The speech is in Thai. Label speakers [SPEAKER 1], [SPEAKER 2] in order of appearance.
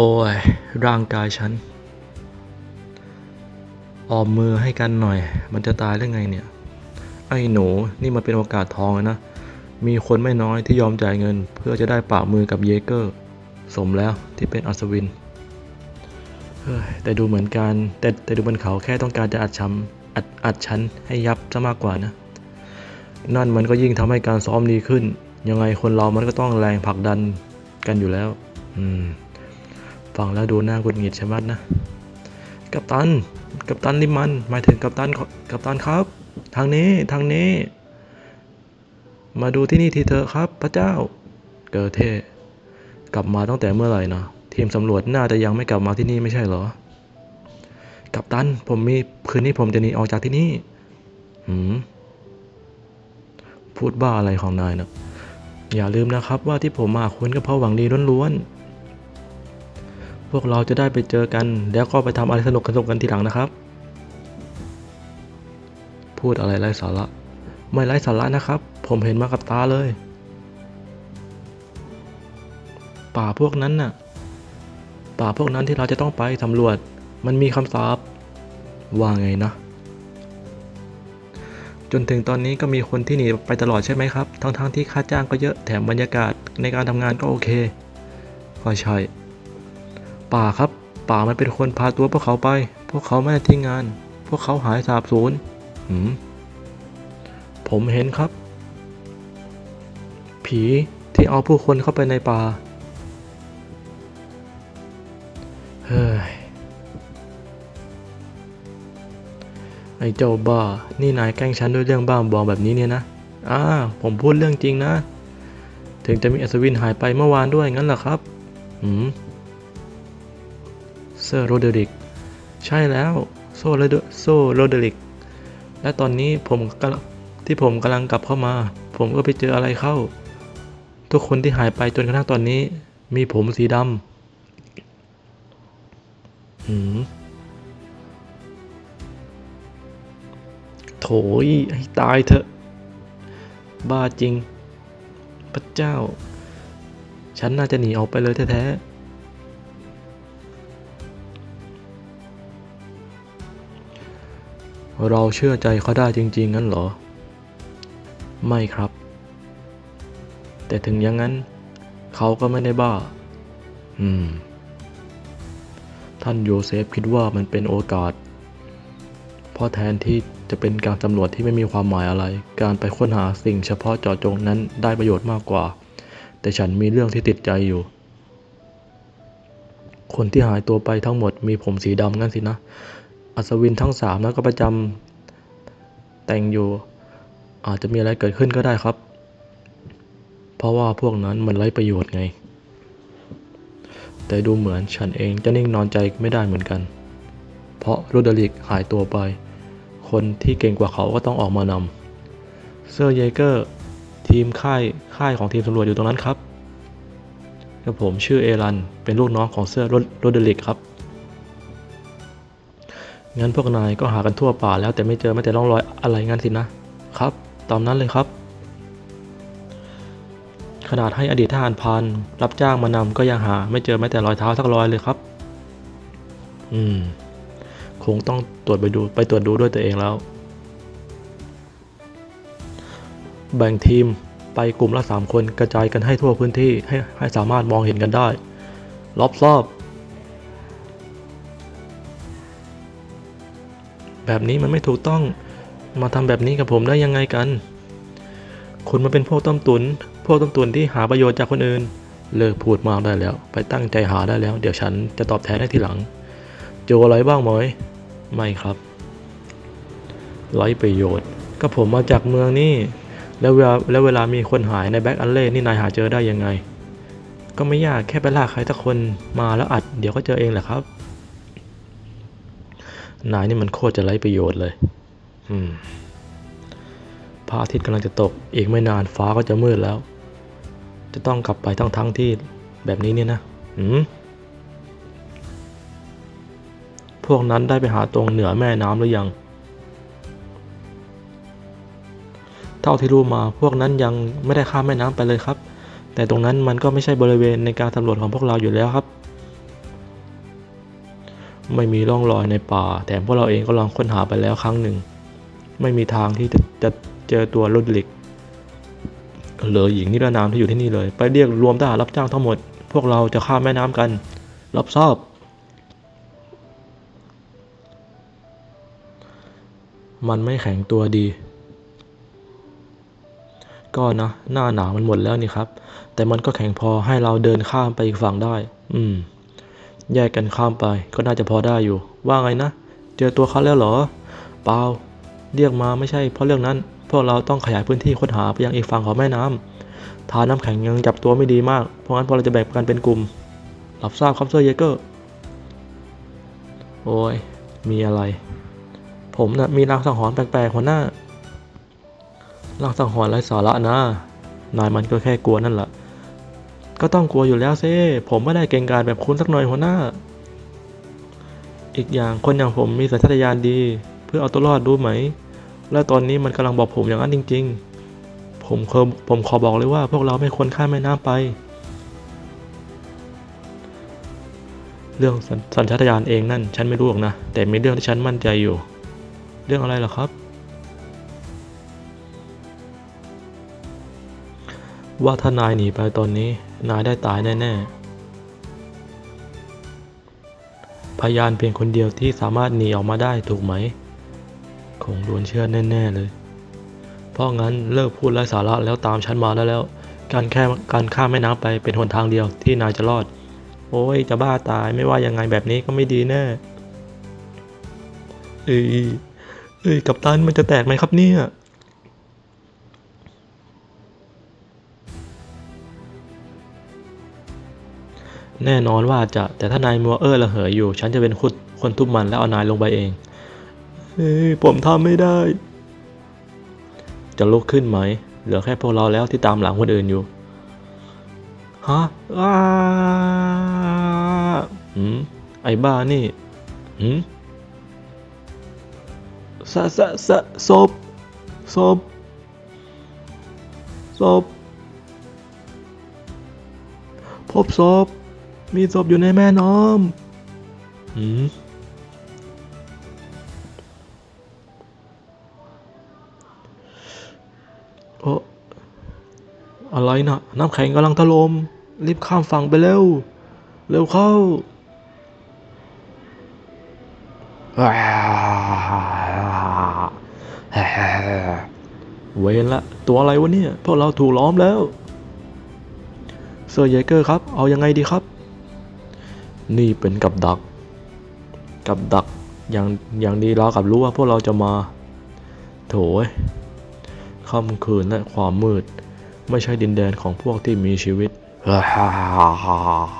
[SPEAKER 1] อ้ย ร่างกายฉัน ออมมือให้กันหน่อย มันจะตายได้ไงเนี่ย ไอ้หนูนี่มันเป็นโอกาสทองเลยนะ มีคนไม่น้อยที่ยอมจ่ายเงิน เพื่อจะได้ปะมือกับเยเกอร์ สมแล้วที่เป็นอัศวิน เฮ้ย แต่ดูเหมือนกัน แต่แต่ดูเหมือนเขาแค่ต้องการจะอัดช้ำอัดอัดฉันให้ยับซะมากกว่านะ นั่นมันก็ยิ่งทำให้การซ้อมดีขึ้น ยังไงคนเรามันก็ต้องแรงผลักดันกันอยู่แล้ว อืม ฟังแล้วดูหน่าหงุดหงิดใช่ไหมนะ กัปตัน กัปตันลิมัน หมายถึงกัปตัน กัปตันครับ ทางนี้ ทางนี้ มาดูที่นี่ทีเถอะครับ พระเจ้า เกอเทกลับมาตั้งแต่เมื่อไหร่นะทีมสำรวจน่าจะยังไม่กลับมาที่นี่ไม่ใช่เหรอ กัปตัน ผมมีคืนนี้ผมจะหนีออกจากที่นี่ หืม พูดบ้าอะไรของนายนะอย่าลืมนะครับว่าที่ผมมาคุณก็เพราะหวังดีล้วนๆ พวกเราจะได้ไปเจอกัน แล้วก็ไปทำอะไรสนุกสนุกกันทีหลังนะครับ พูดอะไรไร้สาระ ไม่ไร้สาระนะครับ ผมเห็นมากับตาเลย ป่าพวกนั้นน่ะ ป่าพวกนั้นที่เราจะต้องไปสำรวจ มันมีคำสาปว่าไงนะ จนถึงตอนนี้ก็มีคนที่หนีไปตลอดใช่ไหมครับ ทั้งๆทที่ค่าจ้างก็เยอะแถมบรรยากาศในการทำงานก็โอเคก็ใช่ ป่าครับ ป่ามันเป็นคนพาตัวพวกเขาไป พวกเขาไม่ได้ทิ้งงาน พวกเขาหายสาบสูญหืมผมเห็นครับ ผีที่เอาผู้คนเข้าไปในป่า เฮ้ย ไอ้เจ้าบ้า นี่นายแกล้งฉันด้วยเรื่องบ้าบอแบบนี้เนี่ยนะอ่าผมพูดเรื่องจริงนะ ถึงจะมีอัศวินหายไปเมื่อวานด้วยงั้นเหรอครับหืม ซอร์โรเดริก ใช่แล้วโซโรเดโซโรเดริก และตอนนี้ผมกที่ผมกำลังกลับเข้ามา ผมก็ไปเจออะไรเข้า ทุกคนที่หายไปจนกระทั่งตอนนี้ มีผมสีดำหืมโถยให้ตายเถอะ บ้าจริง พระเจ้า ฉันน่าจะหนีออกไปเลยแท้ๆ เราเชื่อใจเขาได้จริง ๆ งั้นเหรอ ไม่ครับ แต่ถึงอย่างนั้น เขาก็ไม่ได้บ้า อืม ท่านโยเซฟคิดว่ามันเป็นโอกาส เพราะแทนที่จะเป็นการสำรวจที่ไม่มีความหมายอะไร การไปค้นหาสิ่งเฉพาะเจาะจงนั้นได้ประโยชน์มากกว่า แต่ฉันมีเรื่องที่ติดใจอยู่ คนที่หายตัวไปทั้งหมดมีผมสีดำงั้นสินะ อัศวินทั้งสามนั้นก็ประจำแต่งอยู่ อาจจะมีอะไรเกิดขึ้นก็ได้ครับ เพราะว่าพวกนั้นมันไร้ประโยชน์ไง แต่ดูเหมือนฉันเองจะนิ่งนอนใจไม่ได้เหมือนกัน เพราะโรเดริกหายตัวไป คนที่เก่งกว่าเขาก็ต้องออกมานำเซอร์เยเกอร์ทีมค่ายค่ายของทีมสำรวจอยู่ตรงนั้นครับกับผมชื่อเอรัน เป็นลูกน้องของเซอร์โรเดริกครับ งั้นพวกนายก็หากันทั่วป่าแล้วแต่ไม่เจอแม้แต่ร่องรอยอะไรงั้นสินะ ครับ ตามนั้นเลยครับ ขนาดให้อดีตทหารพานรับจ้างมานำก็ยังหา ไม่เจอแม้แต่รอยเท้าสักรอยเลยครับ อืม คงต้องตรวจไปดูไปตรวจดูด้วยตัวเองแล้ว แบ่งทีมไปกลุ่มละสามคนกระจายกันให้ทั่วพื้นที่ให้ให้สามารถมองเห็นกันได้รอบซอบ แบบนี้มันไม่ถูกต้องมาทำแบบนี้กับผมได้ยังไงกัน คุณมาเป็นพวกต้มตุน พวกต้มตุนที่หาประโยชน์จากคนอื่น เลิกพูดมากได้แล้ว ไปตั้งใจหาได้แล้ว เดี๋ยวฉันจะตอบแทนให้ทีหลังเจออะไรบ้างไหมไม่ครับไร้ประโยชน์ ก็ผมมาจากเมืองนี่แล้วเวลาแล้วเวลามีคนหายในแบ็กอันเล่นี่นายหาเจอได้ยังไง ก็ไม่ยากแค่ไปลากใครสักคนมาแล้วอัด เดี๋ยวก็เจอเองแหละครับ นายนี่มันโคตรจะไร้ประโยชน์เลย อืมพระอาทิตย์กำลังจะตก อีกไม่นานฟ้าก็จะมืดแล้ว จะต้องกลับไปทั้งทั้งที่แบบนี้เนี่ยนะอืมพวกนั้นได้ไปหาตรงเหนือแม่น้ำหรือยัง เท่าที่รู้มาพวกนั้นยังไม่ได้ข้ามแม่น้ำไปเลยครับ แต่ตรงนั้นมันก็ไม่ใช่บริเวณในการสำรวจของพวกเราอยู่แล้วครับ ไม่มีร่องรอยในป่า แถมพวกเราเองก็ลองค้นหาไปแล้วครั้งหนึ่ง ไม่มีทางที่จะจะเจอตัวรุ่นหลิกเหลือหญิงนิรนามที่อยู่ที่นี่เลย ไปเรียกรวมทหารรับจ้างทั้งหมด พวกเราจะข้ามแม่น้ำกัน รับทราบ มันไม่แข็งตัวดี ก็นะ หน้าหนาวมันหมดแล้วนี่ครับ แต่มันก็แข็งพอให้เราเดินข้ามไปอีกฝั่งได้ อืม แยกกันข้ามไปก็น่าจะพอได้อยู่ ว่าไงนะ เจอตัวเขาแล้วเหรอ เปล่า เรียกมาไม่ใช่ เพราะเรื่องนั้น พวกเราต้องขยายพื้นที่ค้นหาไปยังอีกฝั่งของแม่น้ำทานน้ำแข็งยังจับตัวไม่ดีมาก เพราะงั้นพวกเราจะแบ่งกันเป็นกลุ่ม รับทราบครับเซอร์เยเกอร์ โอ้ย มีอะไร ผมนะ่ะมีรางสังหรณ์แปลกๆหัวหน้ารางสังหรณ์ไร้สาระนะ นายมันก็แค่กลัวนั่นแหละ ก็ต้องกลัวอยู่แล้วเซ่ผมไม่ได้เก่งกาจแบบคุณสักหน่อยหัวหน้า อีกอย่างคนอย่างผมมีสัญชาตญาณดี เพื่อเอาตัวรอดรู้ไหม และตอนนี้มันกำลังบอกผมอย่างนั้นจริง ๆ ผมเคผมขอบอกเลยว่าพวกเราไม่ควรข้ามแม่น้ำไป เรื่องสัญสัญชาตญาณเองนั่นฉันไม่รู้หรอกนะ แต่มีเรื่องที่ฉันมั่นใจอยู่ เรื่องอะไรหรอครับว่าถ้านายหนีไปตอนนี้ นายได้ตายแน่ๆ พยานเพียงคนเดียวที่สามารถหนีออกมาได้ถูกไหม คงโดนเชื่อแน่ๆเลย เพราะงั้นเลิกพูดไร้สาระแล้วตามฉันมาได้แล้ว การแค่การข้ามแม่น้ำไปเป็นหนทางเดียวที่นายจะรอด โอ้ยจะบ้าตายไม่ว่ายังไงแบบนี้ก็ไม่ดีแน่เอ้ยเอ้ยกับตันมันจะแตกไหมครับเนี่ย แน่นอนว่าจะแต่ถ้านายมัวเออระเหยอยู่ ฉันจะเป็นคนคนทุบมันแล้วเอานายลงไปเองเฮ้ยผมทำไม่ได้ จะลุกขึ้นไหม เหลือแค่พวกเราแล้วที่ตามหลังคนอื่นอยู่ฮะอ้าหืมไอ้บ้านี่หืมสะสะสะศพศพศพพบศพ มีศพอยู่ในแม่น้ำหืมโอ้อะไรนะน้ำแข็งกำลังถล่มรีบข้ามฝั่งไปเร็ว เร็วเข้าเวนละตัวอะไรวะเนี่ย พวกเราถูกล้อมแล้วเซอร์เยเกอร์ครับ เอายังไงดีครับ นี่เป็นกับดัก กับดักอย่างอย่างดีเรากับรู้ว่าพวกเราจะมา โถยค่ำคืนและความมืด ไม่ใช่ดินแดนของพวกที่มีชีวิต